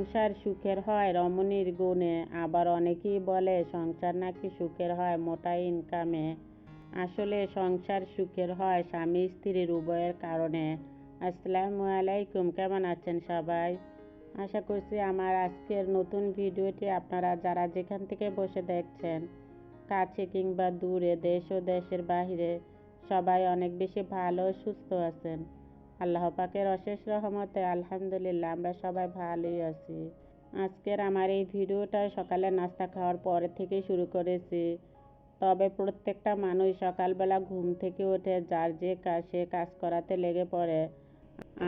সংসার সুখের হয়, রমণীর গুণে। আবার অনেকেই বলে, সংসার নাকি সুখের হয়, মোটা ইনকামে আসলে সংসার সুখের হয় স্বামী স্ত্রীর উভয়ের কারণে। আসসালামু আলাইকুম, কেমন আছেন সবাই? আশা করছি আমার আজকের নতুন ভিডিওটি আপনারা যারা যেখান থেকে বসে দেখছেন, কাছে কিংবা দূরে, দেশ ও দেশের বাহিরে, সবাই অনেক বেশি ভালো সুস্থ আছেন। আল্লাহ পাকের অশেষ রহমতে আলহামদুলিল্লাহ, আমরা সবাই ভালোই আছি। আজকের আমার এই ভিডিওটা সকালে নাস্তা খাওয়ার পরে থেকে শুরু করেছি। তবে প্রত্যেকটা মানুষ সকালবেলা ঘুম থেকে ওঠে যার যে কাজ সে কাজ করাতে লেগে পড়ে।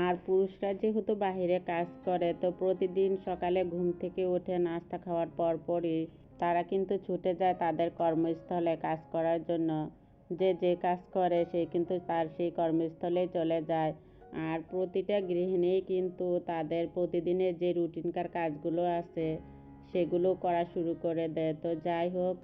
আর পুরুষরা যেহেতু বাহিরে কাজ করে, তো প্রতিদিন সকালে ঘুম থেকে উঠে নাস্তা খাওয়ার পর পরই তারা কিন্তু ছুটে যায় তাদের কর্মস্থলে কাজ করার জন্য। যে যে কাজ করে সে কিন্তু তার সেই কর্মস্থলে চলে যায়। আর প্রতিটা গৃহিণী কিন্তু তাদের প্রতিদিনের যে রুটিনকার কাজগুলো আছে, সেগুলো করা শুরু করে দেয়। তো যাই হোক,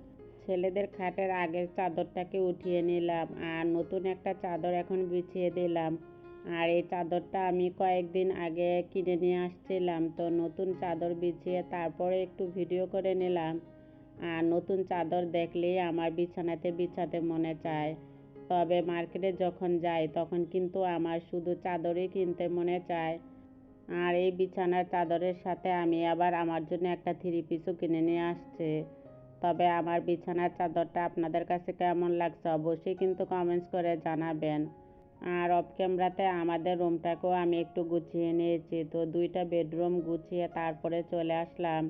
ছেলেদের খাটের আগের চাদরটাকে উঠিয়ে নিলাম আর নতুন একটা চাদর এখন বিছিয়ে দিলাম। আর এই চাদরটা আমি কয়েকদিন আগে কিনে নিয়ে আসছিলাম। তো নতুন চাদর বিছিয়ে তারপরে একটু ভিডিও করে নিলাম। আর নতুন চাদর দেখলেই আমার বিছানাতে বিছাতে মনে চায়। তবে মার্কেটে যখন যাই, তখন কিন্তু আমার শুধু চাদরই কিনতে মনে চায়। আর এই বিছানার চাদরের সাথে আমি আবার আমার জন্য একটা থ্রি পিসও কিনে নিয়ে আসছে। তবে আমার বিছানার চাদরটা আপনাদের কাছে কেমন লাগছে অবশ্যই কিন্তু কমেন্টস করে জানাবেন। আর অফ ক্যামেরাতে আমাদের রুমটাকেও আমি একটু গুছিয়ে নিয়েছি। তো দুইটা বেডরুম গুছিয়ে তারপরে চলে আসলাম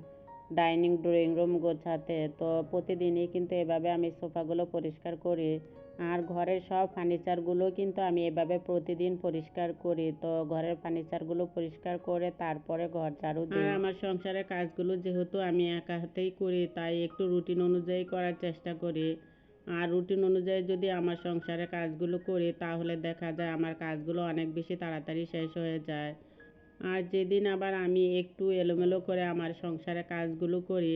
ডাইনিং ড্রয়িং রুম গোছাতে। তো প্রতিদিনই কিন্তু এভাবে আমি সোফাগুলো পরিষ্কার করি। আর ঘরের সব ফার্নিচারগুলো কিন্তু আমি এভাবে প্রতিদিন পরিষ্কার করি। তো ঘরের ফার্নিচারগুলো পরিষ্কার করে তারপরে ঘর ঝাড়ু দিই। আর আমার সংসারের কাজগুলো যেহেতু আমি একা হাতেই করি, তাই একটু রুটিন অনুযায়ী করার চেষ্টা করি। আর রুটিন অনুযায়ী যদি আমার সংসারের কাজগুলো করি, তাহলে দেখা যায় আমার কাজগুলো অনেক বেশি তাড়াতাড়ি শেষ হয়ে যায়। আর যেদিন আবার আমি একটু এলোমেলো করে আমার সংসারের কাজগুলো করি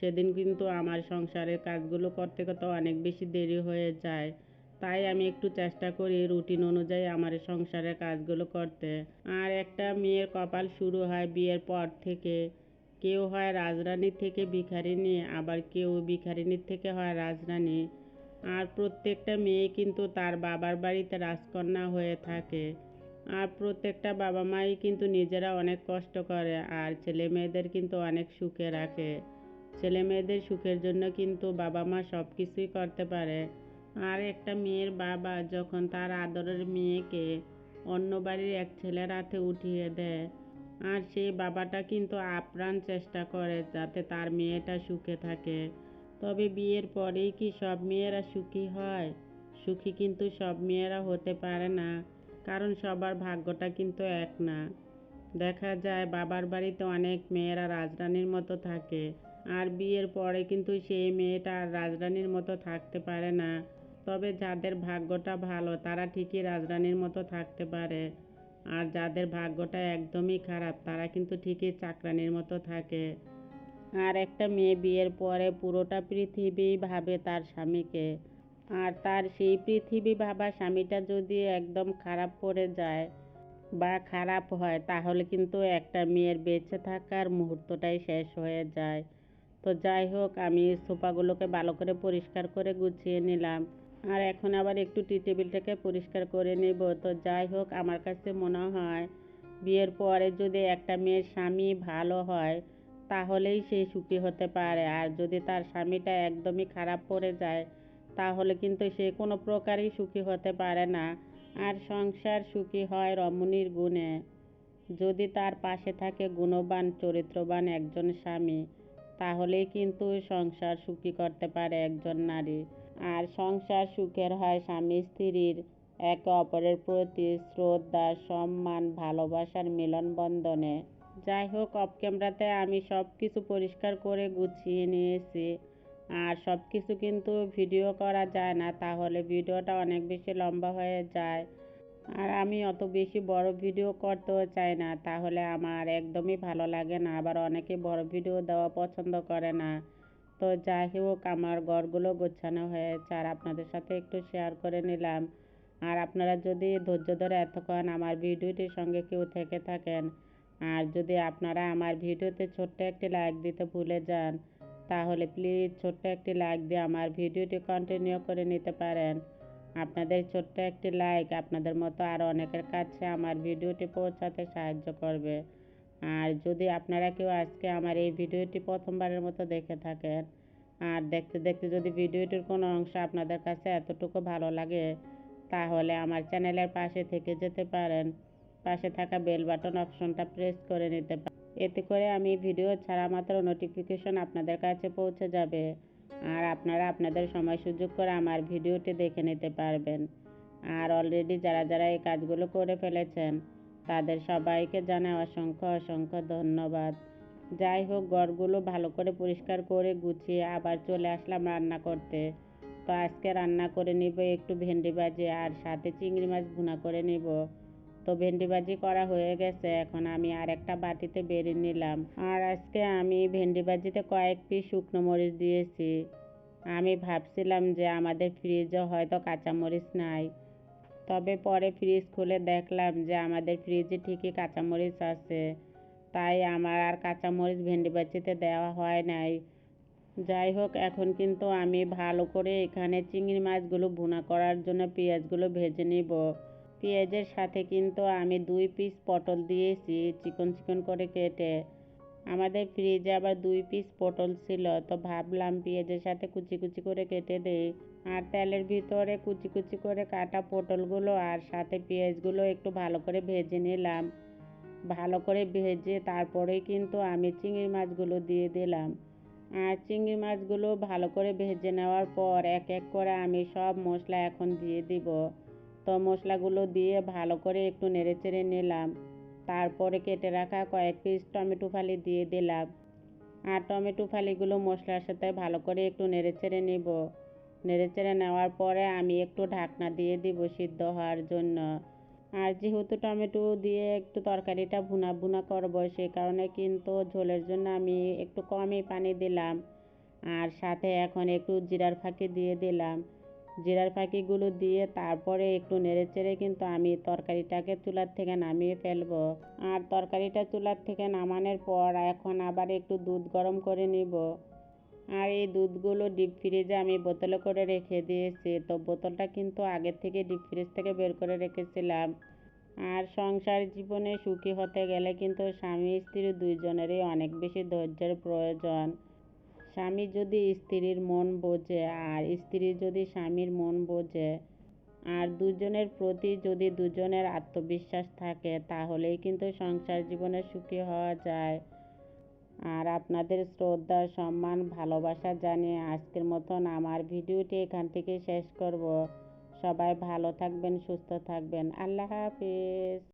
সেদিন কিন্তু আমার সংসারের কাজগুলো করতে করতে অনেক বেশি দেরি হয়ে যায়। তাই আমি একটু চেষ্টা করি রুটিন অনুযায়ী আমার সংসারের কাজগুলো করতে। আর একটা মেয়ের কপাল শুরু হয় বিয়ের পর থেকে। কেউ হয় রাজরানী থেকে ভিখারিনী আবার কেউ ভিখারিনীর থেকে হয় রাজরানী। আর প্রত্যেকটা মেয়ে কিন্তু তার বাবার বাড়িতে রাজকন্যা হয়ে থাকে। আর প্রত্যেকটা বাবা মাই কিন্তু নিজেরা অনেক কষ্ট করে, আর ছেলে মেয়েদের কিন্তু অনেক সুখে রাখে। ছেলে মেয়েদের সুখের জন্য কিন্তু বাবা মা সব কিছুই করতে পারে। আর একটা মেয়ের বাবা যখন তার আদরের মেয়েকে অন্য বাড়ির এক ছেলের হাতে উঠিয়ে দেয়, আর সেই বাবাটা কিন্তু আপ্রাণ চেষ্টা করে যাতে তার মেয়েটা সুখে থাকে। তবে বিয়ের পরেই কি সব মেয়েরা সুখী হয়? সুখী কিন্তু সব মেয়েরা হতে পারে না, কারণ সবার ভাগ্যটা কিন্তু এক না। দেখা যায় বাবার বাড়িতে অনেক মেয়েরা রাজরানীর মতো থাকে আর বিয়ের পরে কিন্তু সেই মেয়েটা আর রাজরানীর মতো থাকতে পারে না। তবে যাদের ভাগ্যটা ভালো, তারা ঠিকই রাজরানীর মতো থাকতে পারে। আর যাদের ভাগ্যটা একদমই খারাপ, তারা কিন্তু ঠিকই চাকরানির মতো থাকে। আর একটা মেয়ে বিয়ের পরে পুরোটা পৃথিবী ভাবে তার স্বামীকে। আর তার সেই পৃথিবী ভাবা স্বামীটা যদি একদম খারাপ পড়ে যায় বা খারাপ হয়, তাহলে কিন্তু একটা মেয়ের বেঁচে থাকার মুহূর্তটাই শেষ হয়ে যায়। তো যাই হোক, আমি সোফাগুলোকে ভালো করে পরিষ্কার করে গুছিয়ে নিলাম। আর এখন আবার একটু টি টেবিলটাকে পরিষ্কার করে নেব। তো যাই হোক, আমার কাছে মনে হয় বিয়ের পরে যদি একটা মেয়ের স্বামী ভালো হয়, তাহলেই সে সুখী হতে পারে। আর যদি তার স্বামীটা একদমই খারাপ পড়ে যায়, তাহলে কিন্তু সে কোনো প্রকারই সুখী হতে পারে না। আর সংসার সুখী হয় রমণীর গুণে। যদি তার পাশে থাকে গুণবান, চরিত্রবান একজন স্বামী তাহলেই কিন্তু সংসার সুখী করতে পারে একজন নারী। আর সংসার সুখের হয় স্বামী স্ত্রীর। একে অপরের প্রতি শ্রদ্ধা, সম্মান, ভালোবাসার মিলনবন্ধনে যাই হোক অফ ক্যামেরাতে আমি সব কিছু পরিষ্কার করে গুছিয়ে নিয়েছি। আর সব কিছু কিন্তু ভিডিও করা যায় না, তাহলে ভিডিওটা অনেক বেশি লম্বা হয়ে যায়। আর আমি অত বেশি বড় ভিডিও করতেও চাই না। তাহলে আমার একদমই ভালো লাগে না। আবার অনেকে বড় ভিডিও দেওয়া পছন্দ করে না। তো যাই হোক, আমার ঘরগুলো গোছানো হয়েছে আর আপনাদের সাথে একটু শেয়ার করে নিলাম। আর আপনারা যদি ধৈর্য ধরে এতক্ষণ আমার ভিডিওটির সঙ্গে কেউ থেকে থাকেন আর যদি আপনারা আমার ভিডিওতে ছোট্ট একটি লাইক দিতে ভুলে যান, তাহলে প্লিজ ছোট্ট একটি লাইক দিয়ে আমার ভিডিওটি কন্টিনিউ করে নিতে পারেন। আপনাদের ছোট্ট একটি লাইক আপনাদের মতো আরও অনেকের কাছে আমার ভিডিওটি পৌঁছাতে সাহায্য করবে। আর যদি আপনারা কেউ আজকে আমার এই ভিডিওটি প্রথমবারের মতো দেখে থাকেন, আর দেখতে দেখতে যদি ভিডিওটির কোনো অংশ আপনাদের কাছে এতটুকু ভালো লাগে, তাহলে আমার চ্যানেলের পাশে থেকে যেতে পারেন। পাশে থাকা বেল বাটন অপশনটা প্রেস করে নিতে পারেন এতে করে আমি ভিডিও ছাড়া মাত্র নোটিফিকেশন আপনাদের কাছে পৌঁছে যাবে। আর আপনারা আপনাদের সময় সুযোগ করে আমার ভিডিওটি দেখে নিতে পারবেন। আর অলরেডি যারা যারা এই কাজগুলো করে ফেলেছেন, তাদের সবাইকে জানাই অসংখ্য অসংখ্য ধন্যবাদ। যাই হোক গড়গুলো ভালো করে পরিষ্কার করে গুছিয়ে আবার চলে আসলাম রান্না করতে। তো আজকে রান্না করে নিব একটু ভেন্ডি ভাজি আর সাথে চিংড়ি মাছ ভুনা করে নিব। তো ভেন্ডি ভাজি করা হয়ে গেছে। এখন আমি আর একটা বাটিতে বেরিয়ে নিলাম। আর আজকে আমি ভেন্ডি ভাজিতে কয়েক পিস শুকনো মরিচ দিয়েছি। আমি ভাবছিলাম যে আমাদের ফ্রিজে হয়তো কাঁচামরিচ নাই। তবে পরে ফ্রিজ খুলে দেখলাম যে আমাদের ফ্রিজে ঠিকই কাঁচামরিচ আছে। তাই আমার আর কাঁচামরিচ ভেন্ডি ভাজিতে দেওয়া হয় নাই। যাই হোক, এখন কিন্তু আমি ভালো করে এখানে চিংড়ি মাছগুলো ভুনা করার জন্য পেঁয়াজগুলো ভেজে নিব। পেঁয়াজের সাথে কিন্তু আমি দুই পিস পটল দিয়েছি, চিকন চিকন করে কেটে। আমাদের ফ্রিজে আবার দুই পিস পটল ছিল, তো ভাবলাম পেঁয়াজের সাথে কুচি কুচি করে কেটে দেই। আর তেলের ভিতরে কুচি কুচি করে কাটা পটলগুলো আর সাথে পেঁয়াজগুলো একটু ভালো করে ভেজে নিলাম। ভালো করে ভেজে তারপরে কিন্তু আমি চিংড়ি মাছগুলো দিয়ে দিলাম। আর চিংড়ি মাছগুলো ভালো করে ভেজে নেওয়ার পর এক এক করে আমি সব মশলা এখন দিয়ে দিব। তো মশলাগুলো দিয়ে ভালো করে একটু নেড়েচেড়ে নিলাম। তারপরে কেটে রাখা কয়েক পিস টমেটো ফালি দিয়ে দিলাম। আর টমেটো ফালিগুলো মশলার সাথে ভালো করে একটু নেড়েচেড়ে নিব। নেড়েচেড়ে নেওয়ার পরে আমি একটু ঢাকনা দিয়ে দিব সিদ্ধ হওয়ার জন্য। আর যেহেতু টমেটো দিয়ে একটু তরকারিটা ভুনা ভুনা করব সে কারণে কিন্তু ঝোলের জন্য আমি একটু কমই পানি দিলাম। আর সাথে এখন একটু জিরার ফাঁকি দিয়ে দিলাম। জিরার ফাঁকিগুলো দিয়ে তারপরে একটু নেড়ে চেড়ে কিন্তু আমি তরকারিটাকে চুলার থেকে নামিয়ে ফেলব। আর তরকারিটা চুলার থেকে নামানোর পর এখন আবার একটু দুধ গরম করে নিব। আর এই দুধগুলো ডিপ ফ্রিজে আমি বোতলে করে রেখে দিয়েছি। তো বোতলটা কিন্তু আগের থেকে ডিপ ফ্রিজ থেকে বের করে রেখেছিলাম। আর সংসার জীবনে সুখী হতে গেলে কিন্তু স্বামী স্ত্রী দুইজনেরই অনেক বেশি ধৈর্যের প্রয়োজন। স্বামী যদি স্ত্রীর মন বোঝে আর স্ত্রী যদি স্বামীর মন বোঝে, আর দুজনের প্রতি যদি দুজনের আত্মবিশ্বাস থাকে, তাহলেই কিন্তু সংসার জীবনে সুখী হওয়া যায়। আর আপনাদের শ্রদ্ধা, সম্মান, ভালোবাসা জানিয়ে আজকের মতন আমার ভিডিওটি এখান থেকে শেষ করব। সবাই ভালো থাকবেন, সুস্থ থাকবেন। আল্লাহ হাফিজ।